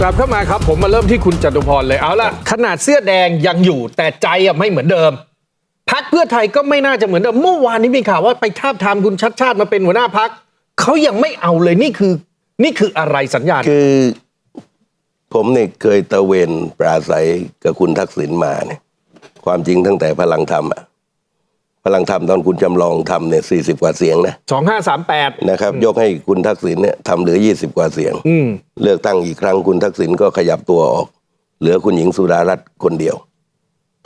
กลับเข้ามาครับผมมาเริ่มที่คุณจตุพรเลยเอาล่ะ ขนาดเสื้อแดงยังอยู่แต่ใจอะไม่เหมือนเดิมพักเพื่อไทยก็ไม่น่าจะเหมือนเดิมเมื่อวานนี้มีข่าวว่าไปทาบทามคุณชัดชาติมาเป็นหัวหน้าพักเขายังไม่เอาเลยนี่คือ นี่คืออะไรสัญญาณคือ ผมเนี่ยเคยตะเวนปราศัยกับคุณทักษิณมาเนี่ย ความจริงตั้งแต่พลังธรรมอะ พลังธรรมตอนคุณจำลองทำเนี่ยสี่สิบกว่าเสียงนะ2538นะครับ ยกให้คุณทักษิณเนี่ยทำเหลือยี่สิบกว่าเสียงอืมเลือกตั้งอีกครั้งคุณทักษิณก็ขยับตัวออก เหลือคุณหญิงสุดารัตน์คนเดียว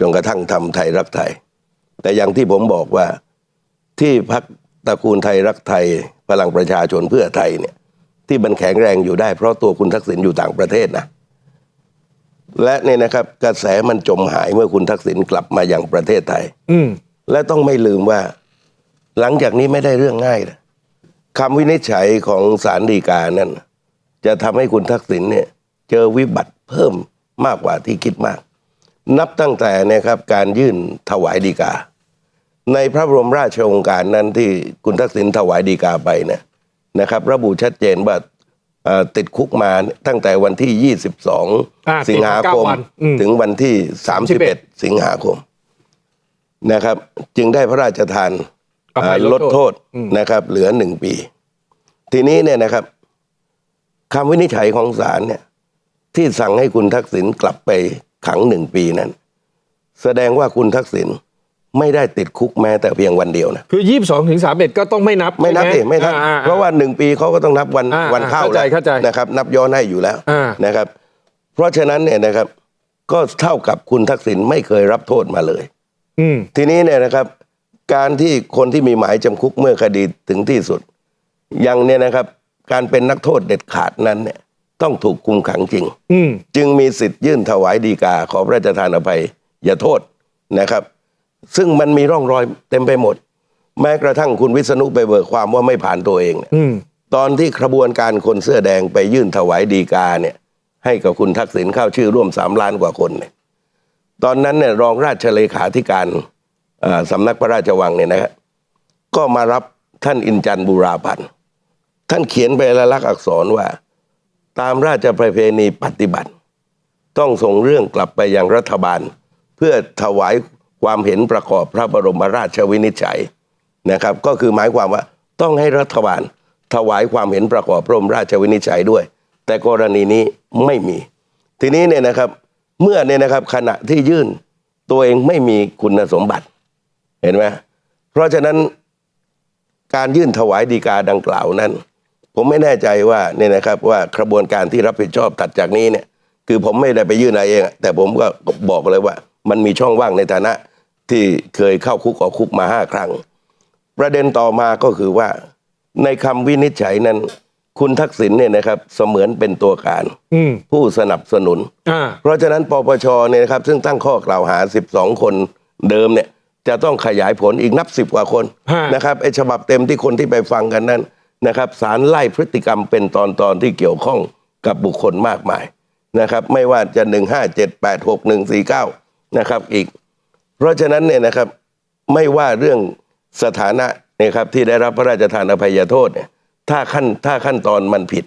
จนกระทั่งทำไทยรักไทย แต่อย่างที่ผมบอกว่าที่พักตระกูลไทยรักไทย พลังประชาชนเพื่อไทยเนี่ย ที่มันแข็งแรงอยู่ได้เพราะตัวคุณทักษิณอยู่ต่างประเทศนะและเนี่ยนะครับ กระแสมันจมหายเมื่อคุณทักษิณกลับมาอย่างประเทศไทย อืม และต้องไม่ลืมว่า หลังจากนี้ไม่ได้เรื่องง่ายนะคำวินิจฉัยของศาลฎีกานั้นจะทำให้คุณทักษิณเนี่ย เจอวิบัติเพิ่มมากกว่าที่คิดมาก นับตั้งแต่เนะครับการยื่นถวายฎีกา ในพระบรมราชโองการนั้นที่คุณทักษิณถวายฎีกาไปเนี่ยนะครับ ระบุชัดเจนว่าเอ่อติดคุกมาตั้งแต่วันที่อ่า22 สิงหาคม19วันอืมถึงวันที่ 31 สิงหาคม นะครับ จึงได้พระราชทานอภัยเอ่อลลดดโทโทษษอืมนะครับ เหลือหนึ่งปี ทีนี้เนี่ยนะครับคำวินิจฉัยของศาลเนี่ย ที่สั่งให้คุณทักษิณกลับไปขังหนึ่งปีนั้น แสดงว่าคุณทักษิณไม่ได้ติดคุกแม้แต่เพียงวันเดียวนะคือ22ถึง31ก็ต้องไม่นับ ไม่นับใช่ดิหไม่นับอ่อ่เพราะว่าหนึ่งปีเขาก็ต้องนับวันอ่าวันเข้าเข้าใจแล้วเข้าใจนะครับ นับย้อนให้อยู่แล้วอ่านะครับ เพราะฉะนั้นเนี่ยนะครับ ก็เท่ากับคุณทักษิณไม่เคยรับโทษมาเลยอืม ทีนี้เนี่ยนะครับ การที่คนที่มีหมายจำคุกเมื่อคดีถึงที่สุด ยังเนี่ยนะครับ การเป็นนักโทษเด็ดขาดนั้นเนี่ย ต้องถูกคุมขังจริงอืมจึงมีสิทธิ์ยื่นถวายดีกา ขอพระราชทานอภัย อย่าโทษนะครับ ซึ่งมันมีร่องรอยเต็มไปหมด แม้กระทั่งคุณวิษณุไปเบิกความว่าไม่ผ่านตัวเองเนี่ยอืมตอนที่กระบวนการคนเสื้อแดงไปยื่นถวายดีกาเนี่ย ให้กับคุณทักษิณเข้าชื่อร่วมสามล้านกว่าคนเนี่ย ตอนนั้นเนี่ยรองราชเลขาธิการสำนักพระราชวังเนี่ยนะครับก็มารับท่านอินจันบุราพันธ์ท่านเขียนไปละลักษณ์อักษรว่า ตามราชประเพณีปฏิบัติ ต้องส่งเรื่องกลับไปยังรัฐบาล เพื่อถวายความเห็นประกอบพระบรมราชวินิจฉัยนะครับ ก็คือหมายความว่าต้องให้รัฐบาลถวายความเห็นประกอบพระบรมราชวินิจฉัยด้วย แต่กรณีนี้ไม่มี ทีนี้เนี่ยนะครับ เมื่อเนี่ยนะครับขณะที่ยื่นตัวเองไม่มีคุณสมบัติ เห็นไหมเพราะฉะนั้นการยื่นถวายดีกาดังกล่าวนั้น ผมไม่แน่ใจว่าเนี่ยนะครับว่ากระบวนการที่รับผิดชอบถัดจากนี้เนี่ย คือผมไม่ได้ไปยื่นอะไรเอง แต่ผมก็บอกเลยว่า มันมีช่องว่างในฐานะที่เคยเข้าคุกออกคุกมาห้าครั้ง ประเด็นต่อมาก็คือว่าในคำวินิจฉัยนั้น คุณทักษิณเนี่ยนะครับเสมือนเป็นตัวการอืมผู้สนับสนุนอ่าเพราะฉะนั้นปปชเนี่ยนะครับซึ่งตั้งข้อกล่าวหา 12 คนเดิมเนี่ยจะต้องขยายผลอีกนับสิบกว่าคนฮะนะครับไอ้ฉบับเต็มที่คนที่ไปฟังกันนั้นนะครับสารไล่พฤติกรรมเป็นตอนตอนๆที่เกี่ยวข้องกับบุคคลมากมายนะครับไม่ว่าจะ 1 5 7 8 6 1 4 9นะครับอีก เพราะฉะนั้นเนี่ยนะครับไม่ว่าเรื่องสถานะนะครับที่ได้รับพระราชทานอภัยโทษเนี่ย ถ้าขั้นถ้าขั้นตอนมันผิด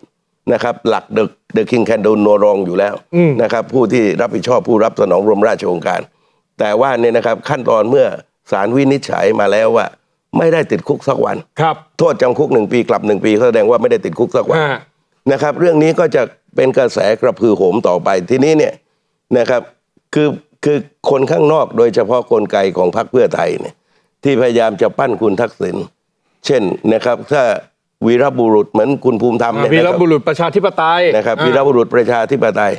นะครับ หลักเดอะเดอะคิงแคนโดนรองอยู่แล้วอืมนะครับ ผู้ที่รับผิดชอบผู้รับสนองรมราชโองการ แต่ว่าเนี่ยนะครับขั้นตอนเมื่อศาลวินิจฉัยมาแล้วว่า ไม่ได้ติดคุกสักวันครับ โทษจำคุกหนึ่งปีกลับหนึ่งปีแสดงว่าไม่ได้ติดคุกสักวันอ่านะครับ เรื่องนี้ก็จะเป็นกระแสกระพือโหมต่อไปทีนี้เนี่ยนะครับคือคือคนข้างนอกโดยเฉพาะกลไกของพรรคเพื่อไทยเนี่ยที่พยายามจะปั้นคุณทักษิณเช่นนะครับ ถ้า วีรบุรุษเหมือนคุณภูมิธรรมเนี่ยวีรนะครับบุรุษประชาธิปไตยนะครับอ่าวีรบุรุษประชาธิปไตย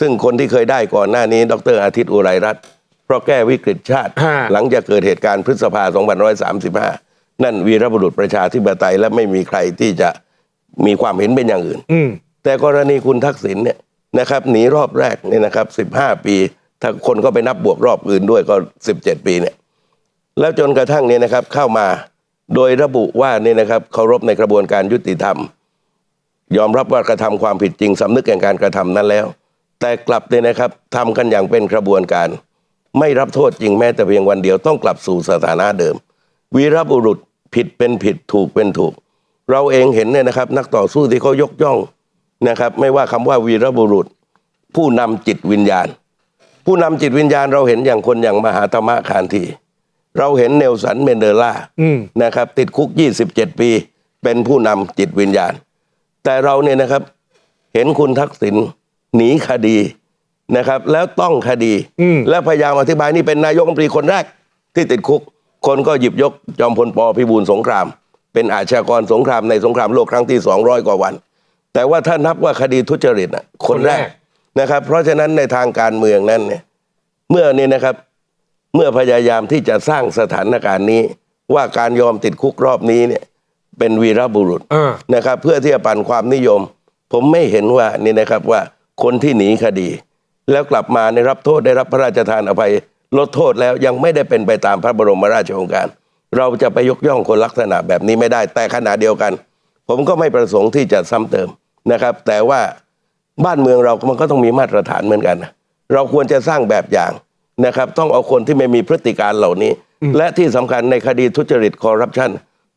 ซึ่งคนที่เคยได้ก่อนหน้านี้ ดรอาทิตย์อุไรรัตน์เพราะแก้วิกฤตชาติฮะหลังจากเกิดเหตุการณ์พฤษภา2535 นั่นวีรบุรุษประชาธิปไตยและไม่มีใครที่จะมีความเห็นเป็นอย่างอื่นอืมแต่กรณีคุณทักษิณเนี่ยนะครับหนีรอบแรกเนี่ยนะครับ 15 ปี ถ้าคนก็ไปนับบวกรอบอื่นด้วยก็ 17 ปีเนี่ย แล้วจนกระทั่งเนี่ยนะครับเข้ามา โดยระบุว่าเนี่ยนะครับเคารพในกระบวนการยุติธรรม ยอมรับว่ากระทำความผิดจริงสำนึกแห่งการกระทำนั้นแล้ว แต่กลับเนี่ยนะครับทำกันอย่างเป็นกระบวนการ ไม่รับโทษจริงแม้แต่เพียงวันเดียวต้องกลับสู่สถานะเดิม วีรบุรุษผิดเป็นผิดถูกเป็นถูก เราเองเห็นเนี่ยนะครับ นักต่อสู้ที่เขายกย่องนะครับ ไม่ว่าคำว่าวีรบุรุษ ผู้นำจิตวิญญาณ ผู้นำจิตวิญญาณเราเห็นอย่างคนอย่างมหาธรรมคานที เราเห็นเนลสันเมนเดลาอืมนะครับ ติดคุก 27 ปี เป็นผู้นำจิตวิญญาณ แต่เราเนี่ยนะครับ เห็นคุณทักษิณหนีคดีนะครับ แล้วต้องคดีอืมและพยายามอธิบายนี่เป็นนายกรัฐมนตรีคนแรกที่ติดคุก คนก็หยิบยกจอมพลปพิบูลสงคราม เป็นอาชญากรสงครามในสงครามโลกครั้งที่ 200 กว่าวัน แต่ว่าถ้านับว่าคดีทุจริตน่ะคนแรกนะครับ เพราะฉะนั้นในทางการเมืองนั้นเนี่ยเมื่อนี่นะครับ เมื่อพยายามที่จะสร้างสถานการณ์นี้ ว่าการยอมติดคุกรอบนี้เนี่ย เป็นวีรบุรุษอ่านะครับ เพื่อที่จะปั่นความนิยม ผมไม่เห็นว่านี่นะครับว่าคนที่หนีคดี แล้วกลับมาในรับโทษได้รับพระราชทานอภัยลดโทษแล้วยังไม่ได้เป็นไปตามพระบรมราชโองการ เราจะไปยกย่องคนลักษณะแบบนี้ไม่ได้ แต่ขณะเดียวกัน ผมก็ไม่ประสงค์ที่จะซ้ำเติมนะครับ แต่ว่าบ้านเมืองเรามันก็ต้องมีมาตรฐานเหมือนกันนะเราควรจะสร้างแบบอย่าง นะครับต้องเอาคนที่ไม่มีพฤติการเหล่านี้ และที่สำคัญในคดีทุจริตคอร์รัปชัน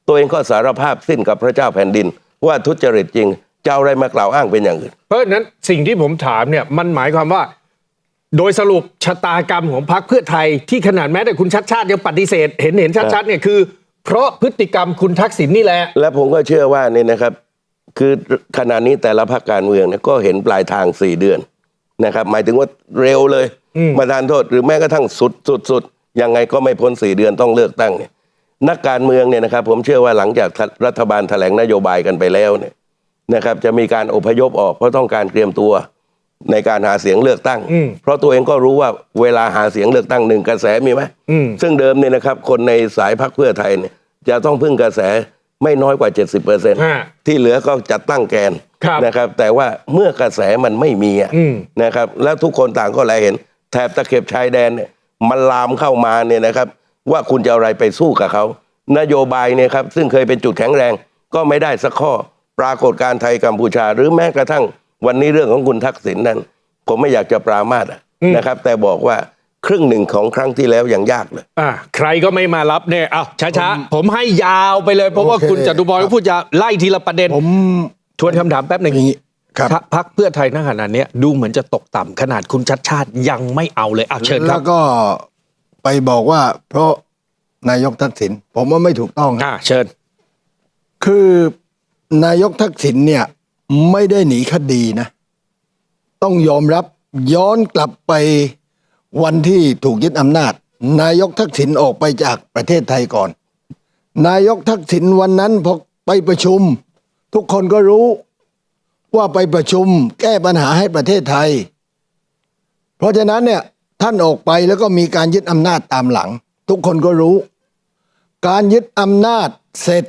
ตัวเองก็สารภาพสิ้นกับพระเจ้าแผ่นดิน ว่าทุจริตจริงจะเอาอะไรมากล่าวอ้างเป็นอย่างอื่น เพราะฉะนั้นสิ่งที่ผมถามเนี่ยมันหมายความว่า โดยสรุปชะตากรรมของพรรคเพื่อไทยที่ขนาดแม้แต่คุณชัดชาติยังปฏิเสธ เห็นเห็นชัดๆเนี่ยคือ เพราะพฤติกรรมคุณทักษิณนี่แหละ และผมก็เชื่อว่านี่นะครับ คือขณะนี้แต่ละพรรคการเมืองเนี่ยก็เห็นปลายทางสี่เดือน นะครับหมายถึงว่าเร็วเลยอืมมาทานโทษหรือแม้กระทั่งสุดสุดสุดยังไงก็ไม่พ้นสี่เดือนต้องเลือกตั้งเนี่ยนักการเมืองเนี่ยนะครับผมเชื่อว่าหลังจากรัฐบาลแถลงนโยบายกันไปแล้วเนี่ยนะครับจะมีการอพยพออกเพราะต้องการเตรียมตัวในการหาเสียงเลือกตั้งอืมเพราะตัวเองก็รู้ว่าเวลาหาเสียงเลือกตั้งหนึ่งกระแสมีไหมอืมซึ่งเดิมเนี่ยนะครับคนในสายพักเพื่อไทยเนี่ยจะต้องพึ่งกระแสไม่น้อยกว่า 70เปอร์เซ็นต์ฮะที่เหลือก็จัดตั้งแกนครับ นะครับ แต่ว่าเมื่อกระแสมันไม่มีอะอืมนะครับ แล้วทุกคนต่างก็แลเห็น แถบตะเข็บชายแดนเนี่ยมันลามเข้ามาเนี่ยนะครับ ว่าคุณจะเอาอะไรไปสู้กับเขานโยบายเนี่ยครับซึ่งเคยเป็นจุดแข็งแรง ก็ไม่ได้สักข้อปรากฏการณ์ไทยกัมพูชา หรือแม้กระทั่งวันนี้เรื่องของคุณทักษิณนั้น ผมไม่อยากจะปรามาสอะอืมนะครับ แต่บอกว่าครึ่งหนึ่งของครั้งที่แล้วยังยากเลยอ่าใครก็ไม่มารับเนี่ยเอาช้าๆ ผมให้ยาวไปเลย เพราะว่าโอเคคุณจตุพรก็พูดจะไล่ทีละประเด็นผม ทวนคำถามแป๊บหนึ่งอย่างนี้ครับพรรพักเพื่อไทยณขณะเนี้ยดูเหมือนจะตกต่ำขนาดคุณชัดชาติยังไม่เอาเลยอะเชิญคแล้รับวก็ไปบอกว่า เพราะนายกทักษิณผมว่าไม่ถูกต้องอ่าเชิญ คือนายกทักษิณเนี่ย ไม่ได้หนีคดีนะ ต้องยอมรับย้อนกลับไปวันที่ถูกยึดอำนาจ นายกทักษิณออกไปจากประเทศไทยก่อน นายกทักษิณวันนั้นพอไปประชุม ทุกคนก็รู้ว่าไปประชุมแก้ปัญหาให้ประเทศไทย เพราะฉะนั้นเนี่ยท่านออกไปแล้วก็มีการยึดอำนาจตามหลัง ทุกคนก็รู้ การยึดอำนาจเสร็จ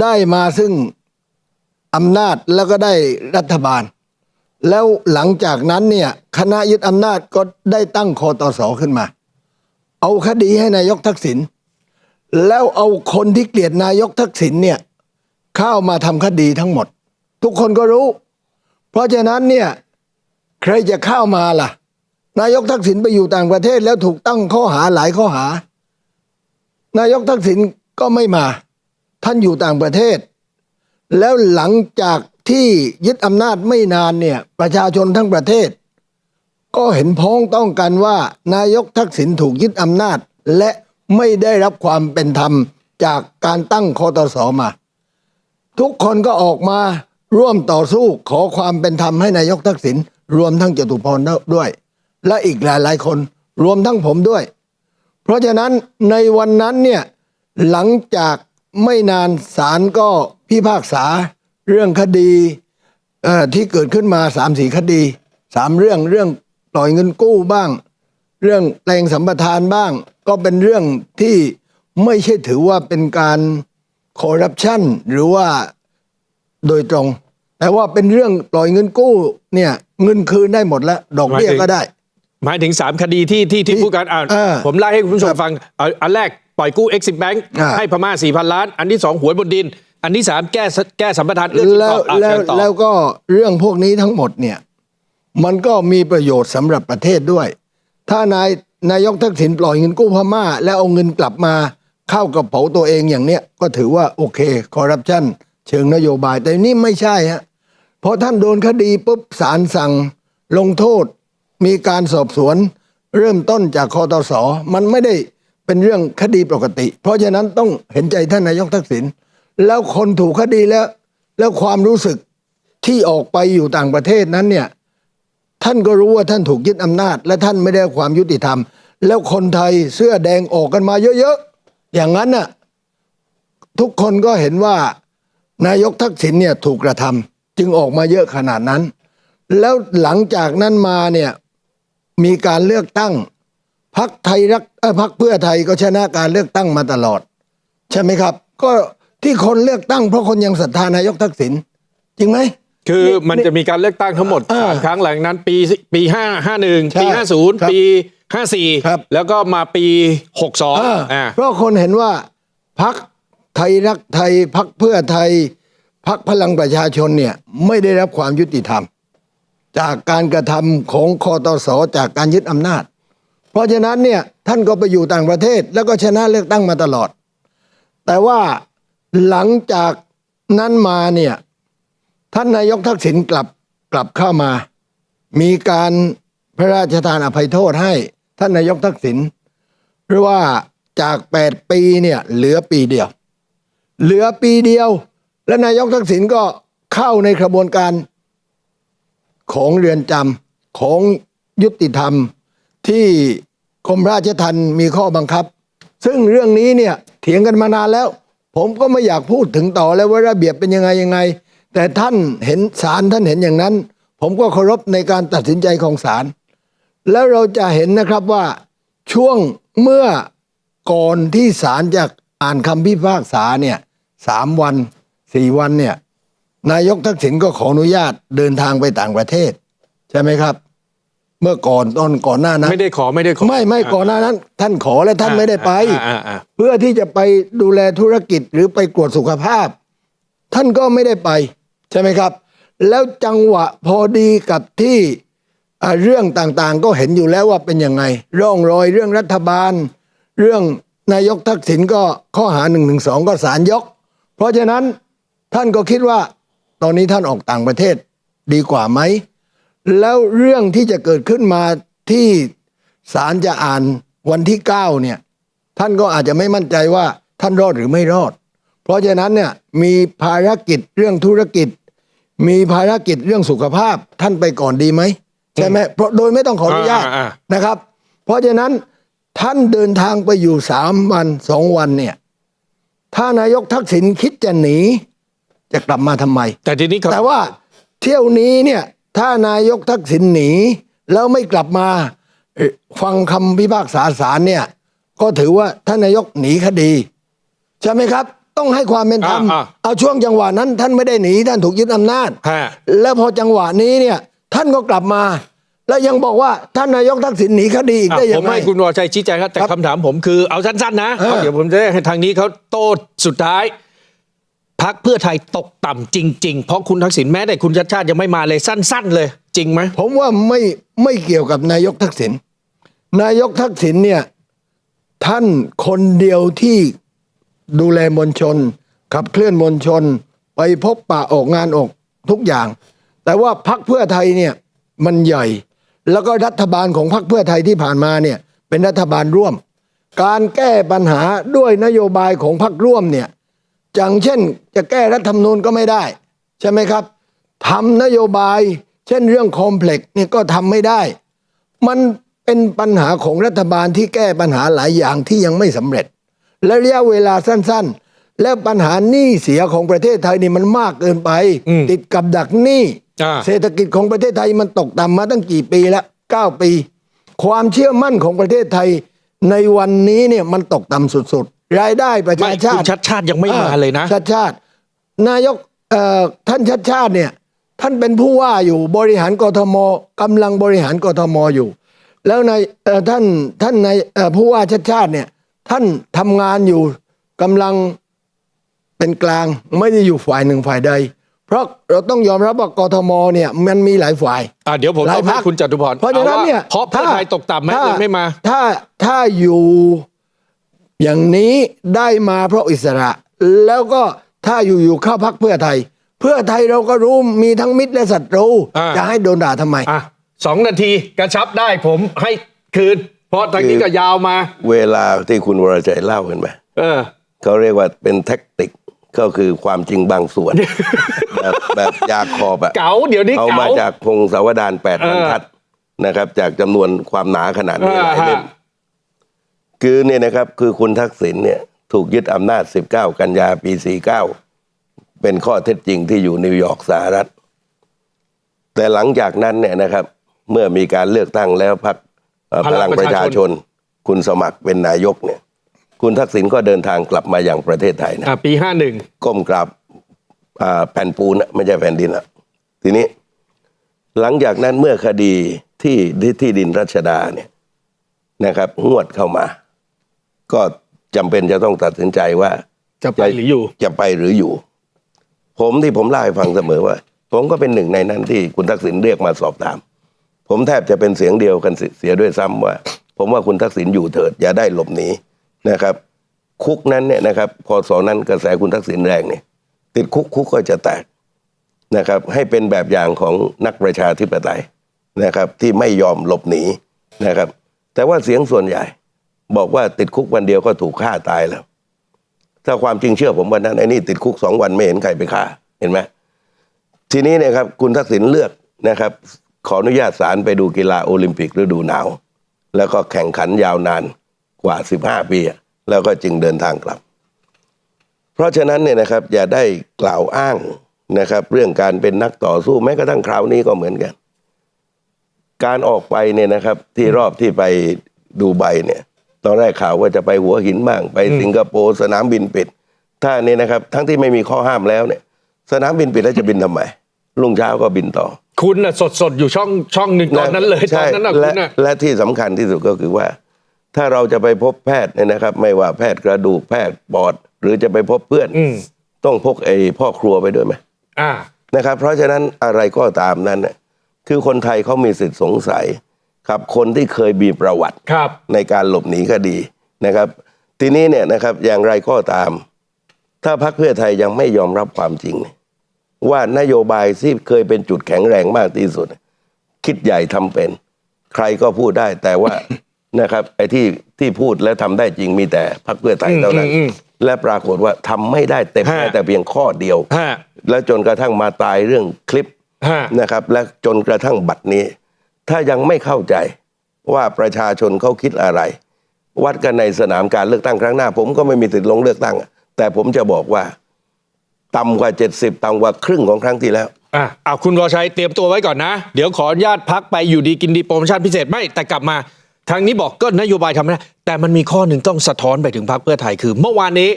ได้มาซึ่งอำนาจแล้วก็ได้รัฐบาล แล้วหลังจากนั้นเนี่ยคณะยึดอำนาจก็ได้ตั้งคอตสขึ้นมา เอาคดีให้นายกทักษิณแล้วเอาคนที่เกลียดนายกทักษิณเนี่ย เข้ามาทำคดีทั้งหมด ทุกคนก็รู้ เพราะฉะนั้นเนี่ยใครจะเข้ามาล่ะ นายกทักษิณไปอยู่ต่างประเทศแล้วถูกตั้งข้อหาหลายข้อหา นายกทักษิณก็ไม่มา ท่านอยู่ต่างประเทศ แล้วหลังจากที่ยึดอำนาจไม่นานเนี่ยประชาชนทั้งประเทศ ก็เห็นพ้องต้องกันว่า นายกทักษิณถูกยึดอำนาจ และไม่ได้รับความเป็นธรรมจากการตั้งคอตสมา ทุกคนก็ออกมาร่วมต่อสู้ขอความเป็นธรรมให้นายกทักษิณรวมทั้งจตุพรด้วย และอีกหลายๆคนรวมทั้งผมด้วย เพราะฉะนั้นในวันนั้นเนี่ยหลังจากไม่นานศาลก็พิพากษาเรื่องคดีที่เกิดขึ้นมาสามสี่คดีสามเรื่องเรื่องปล่อยเงินกู้บ้าง เรื่องแปลงสัมปทานบ้าง ก็เป็นเรื่องที่ไม่ใช่ถือว่าเป็นการ คอร์รัปชันหรือว่าโดยตรง แต่ว่าเป็นเรื่องปล่อยเงินกู้เนี่ยเงินคืนได้หมดแล้ว ดอกเบี้ยก็ได้ หมายถึง 3 คดีที่ที่ที่ที่พูดกันอ่าเออผมไล่ให้คุณผู้ชคมรับฟังเอาอันแรกปล่อยกู้ Exim Bank อ่าให้พม่า 4,000 ล้าน อันที่ 2 หวยบนดิน อันที่ 3 แก้สแก้สัมปทานเอื้อสินแล้ต่วออะแล้วเชิญต่อแล้วก็เรื่องพวกนี้ทั้งหมดเนี่ยมันก็มีประโยชน์สำหรับประเทศด้วย ถ้านายนายกทักษิณปล่อยเงินกู้พม่า แล้วเอาเงินกลับมา เข้ากระเป๋าตัวเองอย่างเนี้ยก็ถือว่าโอเคคอร์รัปชันเชิงนโยบายแต่นี่ไม่ใช่ฮะพอท่านโดนคดีปุ๊บศาลสั่งลงโทษ มีการสอบสวน เริ่มต้นจากคอตสมันไม่ได้เป็นเรื่องคดีปกติ เพราะฉะนั้นต้องเห็นใจท่านนายกทักษิณแล้วคนถูกคดีแล้ว แล้วความรู้สึกที่ออกไปอยู่ต่างประเทศนั้นเนี่ยท่านก็รู้ว่าท่านถูกยึดอำนาจ และท่านไม่ได้ความยุติธรรม แล้วคนไทยเสื้อแดงออกกันมาเยอะๆ อย่างนั้นน่ะทุกคนก็เห็นว่านายกทักษิณเนี่ยถูกกระทำจึงออกมาเยอะขนาดนั้น แล้วหลังจากนั้นมาเนี่ยมีการเลือกตั้งพักไทยรักเอ่อพักเพื่อไทยก็ชนะการเลือกตั้งมาตลอด ใช่ไหมครับ ก็ที่คนเลือกตั้งเพราะคนยังศรัทธานายกทักษิณจริงไหมคือมันจะมีการเลือกตั้งทั้งหมดอ่าสามครั้งหลังนั้น ปีปีห้าห้าหนึ่งใช่ปีห้าศูนย์ครับปี ห้าสี่ครับ แล้วก็มาปีหกสองอ่าอ่า เพราะคนเห็นว่าพักไทยรักไทยพักเพื่อไทยพักพลังประชาชนเนี่ยไม่ได้รับความยุติธรรม จากการกระทำของคอตสจากการยึดอำนาจ เพราะฉะนั้นเนี่ยท่านก็ไปอยู่ต่างประเทศ แล้วก็ชนะเลือกตั้งมาตลอด แต่ว่าหลังจากนั้นมาเนี่ยท่านนายกทักษิณกลับกลับเข้ามา มีการพระราชทานอภัยโทษให้ ท่านนายกทักษิณเพราะว่าจาก 8 ปีเนี่ยเหลือปีเดียว เหลือปีเดียว และนายกทักษิณก็เข้าในกระบวนการของเรือนจำของยุติธรรมที่กรมราชทัณฑ์มีข้อบังคับ ซึ่งเรื่องนี้เนี่ยเถียงกันมานานแล้ว ผมก็ไม่อยากพูดถึงต่อแล้วว่าระเบียบเป็นยังไงยังไง แต่ท่านเห็นศาลท่านเห็นอย่างนั้น ผมก็เคารพในการตัดสินใจของศาล แล้วเราจะเห็นนะครับว่าช่วงเมื่อก่อนที่ศาลจะอ่านคำพิพากษาเนี่ยสามวันสี่วันเนี่ยนายกทักษิณก็ขออนุญาตเดินทางไปต่างประเทศ ใช่ไหมครับ เมื่อก่อนตอนก่อนหน้านั้นไม่ได้ขอไม่ได้ขอไม่ไม่ก่อนหน้านั้น ท่านขอและท่านไม่ได้ไปอ่าอ่าอ่าเพื่อที่จะไปดูแลธุรกิจหรือไปตรวจสุขภาพ ท่านก็ไม่ได้ไป ใช่ไหมครับ แล้วจังหวะพอดีกับที่อ่า เรื่องต่างๆก็เห็นอยู่แล้วว่าเป็นยังไง ร่องรอยเรื่องรัฐบาล เรื่องนายกทักษิณก็ข้อหาหนึ่งหนึ่งสองก็สารยก เพราะฉะนั้นท่านก็คิดว่าตอนนี้ท่านออกต่างประเทศดีกว่าไหม แล้วเรื่องที่จะเกิดขึ้นมาที่ศาลจะอ่านวันที่เก้าเนี่ย ท่านก็อาจจะไม่มั่นใจว่าท่านรอดหรือไม่รอด เพราะฉะนั้นเนี่ยมีภารกิจเรื่องธุรกิจ มีภารกิจเรื่องสุขภาพท่านไปก่อนดีไหม ใช่ไหมเพราะโดยไม่ต้องขออนุญาตอ่าอ่านะครับ เพราะฉะนั้นท่านเดินทางไปอยู่สามวันสองวันเนี่ย ถ้านายกทักษิณคิดจะหนี จะกลับมาทำไม แต่ทีนี้เขาแต่ว่าเที่ยวนี้เนี่ย ถ้านายกทักษิณหนี แล้วไม่กลับมาเอ่อฟังคำพิพากษาศาลเนี่ย ก็ถือว่าท่านนายกหนีคดี ใช่ไหมครับ ต้องให้ความเป็นธรรมอ่าเอาช่วงจังหวะนั้น ท่านไม่ได้หนีท่านถูกยึดอำนาจฮะแล้วพอจังหวะนี้เนี่ย ท่านก็กลับมา แล้วยังบอกว่าท่านนายกทักษิณหนีคดีอีกอะได้ยัผงมไง ให้คุณวรชัยชี้แจงครับแต่ครับคำถามผมคือเอาสั้นๆนะเออ เพราะเดี๋ยวผมจะได้ให้ทางนี้เขาโต้สุดท้าย พักเพื่อไทยตกต่ำจริง ๆ เพราะคุณทักษิณแม้แต่คุณชัดชาติยังไม่มาเลยสั้น ๆ เลย จริงไหมผมว่าไม่ไม่เกี่ยวกับนายกทักษิณนายกทักษิณเนี่ย ท่านคนเดียวที่ดูแลมวลชน ขับเคลื่อนมวลชน ไปพบปะออกงานออกทุกอย่าง แต่ว่าพักเพื่อไทยเนี่ยมันใหญ่ แล้วก็รัฐบาลของพักเพื่อไทยที่ผ่านมาเนี่ยเป็นรัฐบาลร่วม การแก้ปัญหาด้วยนโยบายของพักร่วมเนี่ยอย่างเช่นจะแก้รัฐธรรมนูญก็ไม่ได้ ใช่ไหมครับทำนโยบาย เช่นเรื่องคอมเพล็กซ์เนี่ยก็ทำไม่ได้ มันเป็นปัญหาของรัฐบาลที่แก้ปัญหาหลายอย่างที่ยังไม่สำเร็จ และระยะเวลาสั้นๆ และปัญหาหนี้เสียของประเทศไทยนี่มันมากเกินไปอืมติดกับดักหนี้อ่า เศรษฐกิจของประเทศไทยมันตกต่ำมาตั้งกี่ปีแล้วเก้าปี ความเชื่อมั่นของประเทศไทยในวันนี้เนี่ยมันตกต่ำสุดๆ รายได้ประไม่ชาชาคุณติชัดชาติยังไม่มาเลยนะชัดชาติ นายกเอ่อท่านชัดชาติเนี่ยท่านเป็นผู้ว่าอยู่บริหารกทมกำลังบริหารกทมอยู่ แล้วในเอ่อท่านท่านในเอ่อผู้ว่าชัดชาติเนี่ยท่านทำงานอยู่กำลังเป็นกลางไม่ได้อยู่ฝ่ายหนึ่งฝ่ายใด เพราะเราต้องยอมรับว่ากทมเนี่ยมันมีหลายฝ่าย อะเดี๋ยวผมหลาต้ยองให้พรรค คุณจตุพรเพราะฉะนั้นเนี่ยอาว่าเพราะเพื่อไทยตกต่ำไหมถ้าเลยไม่มา ถ้าถ้าอยู่อย่างนี้ได้มาเพราะอิสระ แล้วก็ถ้าอยู่อยู่เข้าพักเพื่อไทย เพื่อไทยเราก็รู้มีทั้งมิตรและศัตรูอ่า จะให้โดนด่าทำไม อะสองนาทีกระชับได้ผมให้คืน เพราะทางนี้ก็ยาวมา เวลาที่คุณวรชัยเล่าเห็นไหมเออ เขาเรียกว่าเป็นแท็กติก ก็คือความจริงบางส่วน แบบแบบยาคอบอะเก๋าเดี๋ยวนี้เอาเก๋า มาจากพงศาวดารแปดบรรทัดนะครับ จากจำนวนความหนาขนาดนี้หลายเล่มอ่าฮะคือเนี่ยนะครับคือคุณทักษิณเนี่ยถูกยึดอำนาจ 19 กันยาปี 49 เป็นข้อเท็จจริงที่อยู่นิวยอร์กสหรัฐ แต่หลังจากนั้นเนี่ยนะครับ เมื่อมีการเลือกตั้งแล้วพรรคเอ่อพลังประชาชน คุณสมัครเป็นนายกเนี่ย คุณทักษิณก็เดินทางกลับมาอย่างประเทศไทยนะอะปีห้าหนึ่งก้มกราบอ่าแผ่นปูนน่ะไม่ใช่แผ่นดินอะทีนี้ หลังจากนั้นเมื่อคดีที่ที่ที่ดินรัชดาเนี่ยนะครับงวดเข้ามา ก็จำเป็นจะต้องตัดสินใจว่า จะไปหรืออยู่ จะไปหรืออยู่ ผมที่ผมเล่าให้ฟังเสมอว่า ผมก็เป็นหนึ่งในนั้นที่คุณทักษิณเรียกมาสอบถาม ผมแทบจะเป็นเสียงเดียวกันเสียเสียด้วยซ้ำว่า ผมว่าคุณทักษิณอยู่เถิดอย่าได้หลบหนี นะครับ คุกนั้นเนี่ยนะครับพอสอนั้นกระแสคุณทักษิณแรงเนี่ยติดคุกคุกก็จะแตกนะครับ ให้เป็นแบบอย่างของนักประชาธิปไตยนะครับ ที่ไม่ยอมหลบหนีนะครับ แต่ว่าเสียงส่วนใหญ่ บอกว่าติดคุกวันเดียวก็ถูกฆ่าตายแล้ว ถ้าความจริงเชื่อผมวันนั้นไอ้นี่ติดคุกสองวันไม่เห็นใครไปฆ่าเห็นไหมทีนี้เนยครับคุณทักษิณเลือกนะครับ ขออนุญาตศาลไปดูกีฬาโอลิมปิกฤดูหนาว แล้วก็แข่งขันยาวนาน กว่า 15 ปีอะแล้วก็จึงเดินทางกลับ เพราะฉะนั้นเนี่ยนะครับอย่าได้กล่าวอ้างนะครับ เรื่องการเป็นนักต่อสู้แม้กระทั่งคราวนี้ก็เหมือนกัน การออกไปเนี่ยนะครับ ที่รอบที่ไปดูไบเนี่ย ตอนแรกข่าวว่าจะไปหัวหินบ้าง ไปสิงคโปร์สนามบินปิด ถ้าเนี่ยนะครับ ทั้งที่ไม่มีข้อห้ามแล้วเนี่ย สนามบินปิดแล้วจะบินทำไมรุ่งเช้าก็บินต่อ คุณน่ะสดสดๆอยู่ช่องช่องหนึ่งตอนนั้นเลยตใช่อนนั้นน่ะคุและณน่ะและที่สำคัญที่สุดก็คือว่า ถ้าเราจะไปพบแพทย์เนี่ยนะครับ ไม่ว่าแพทย์กระดูกแพทย์ปอด หรือจะไปพบเพื่อน อืมต้องพกไอ้พ่อครัวไปด้วยไหมอ่า นะครับ เพราะฉะนั้นอะไรก็ตามนั้นเนี่ยคือคนไทยเขามีสิทธิ์สงสัยกับคนที่เคยมีประวัติ ครับ ในการหลบหนีคดีนะครับ ทีนี้เนี่ยนะครับอย่างไรก็ตาม ถ้าพรรคเพื่อไทยยังไม่ยอมรับความจริงเนี่ยว่านโยบายที่เคยเป็นจุดแข็งแรงมากที่สุด คิดใหญ่ทำเป็น ใครก็พูดได้แต่ว่า นะครับไอ้ที่ที่พูดและทำได้จริงมีแต่พรรคเพื่อไทยเท่านั้นอืมอืมและปรากฏว่าทำไม่ได้เต็มฮะแม้แต่เพียงข้อเดียวฮะและจนกระทั่งมาตายเรื่องคลิปฮะนะครับ และจนกระทั่งบัดนี้ ถ้ายังไม่เข้าใจว่าประชาชนเขาคิดอะไร วัดกันในสนามการเลือกตั้งครั้งหน้า ผมก็ไม่มีสิทธิ์ลงเลือกตั้งอะแต่ผมจะบอกว่าต่ำกว่า 70ต่ำกว่าครึ่งของครั้งที่แล้วอะเอาคุณวรชัยเตรียมตัวไว้ก่อนนะ เดี๋ยวขออนุญาตพักไปอยู่ดีกินดีโปรโมชั่นพิเศษไม่แต่กลับมา ทางนี้บอกก็นโยบายทำไม่ได้แต่มันมีข้อหนึ่งต้องสะท้อนไปถึงพรรคเพื่อไทยคือ เมื่อวานนี้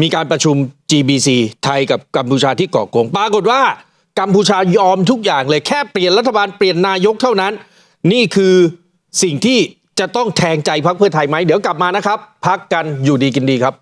มีการประชุม GBC ไทยกับกัมพูชาที่เกาะกงปรากฏว่ากัมพูชายอมทุกอย่างเลยแค่เปลี่ยนรัฐบาลเปลี่ยนนายกเท่านั้น นี่คือสิ่งที่จะต้องแทงใจพรรคเพื่อไทยไหมเดี๋ยวกลับมานะครับ พักกันอยู่ดีกินดีครับ